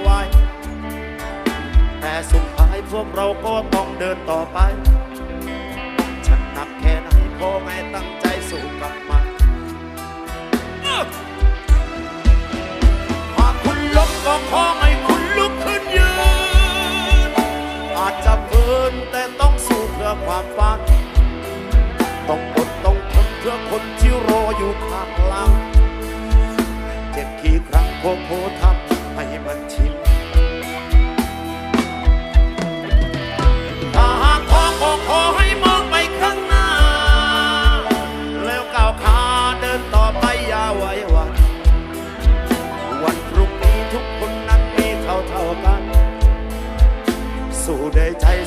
หว พวกเราก็ต้องเดินต่อไป ฉันหนักแค่ไหนก็ไม่ตั้งใจสู้กับมันหากคุณล้มก็ขอให้คุณลุกขึ้นยืน อาจจะเบินแต่ต้องสู้เพื่อความฝัน ต้องอดต้องทนเพื่อคนที่รออยู่ข้างหลัง เจ็บกี่ครั้งโคโคทำ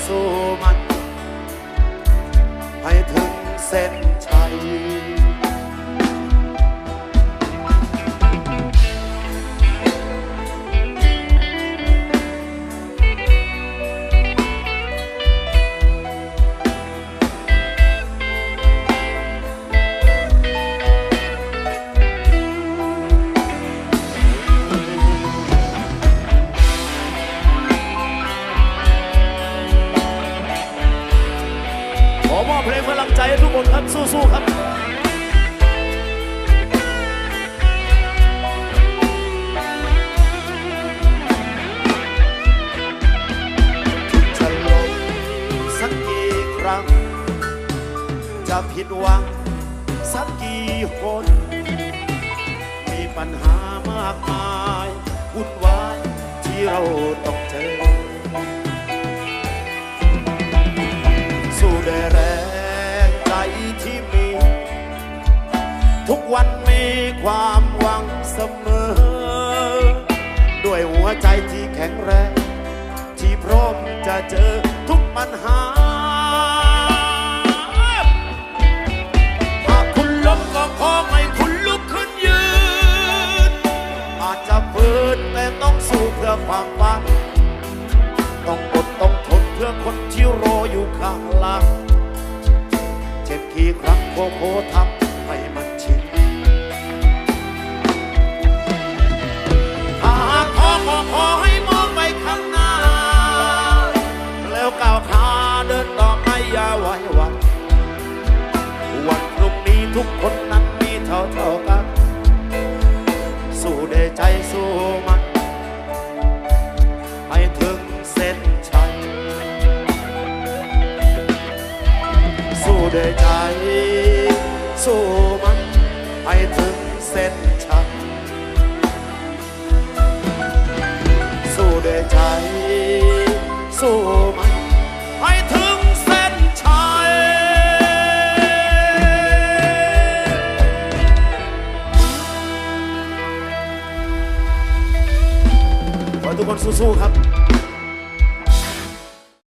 สู้มัน ให้ถึงเส้นชัย ใจให้ทุกคนครับสู้ๆครับจะลงสักกี่ครั้ง จะผิดหวัง สักกี่คน มีปัญหามากมายวุ่นวายที่เราต้องเจอ ทุกวันมีความหวังเสมอ ด้วยหัวใจที่แข็งแรง ที่พร้อมจะเจอทุกปัญหา หากคุณล้มก็ขอให้คุณลุกขึ้นยืน อาจจะฝืนแต่ต้องสู้เพื่อความฝัน ต้องอดต้องทนเพื่อคนที่รออยู่ข้างหลัง เจ็บกี่ครั้งโคโคทำ ใจสู้มัน ให้ถึงเส้นชัย สู้ด้วยใจ สู้มัน ให้ถึง ทุกคนสู้ๆครับ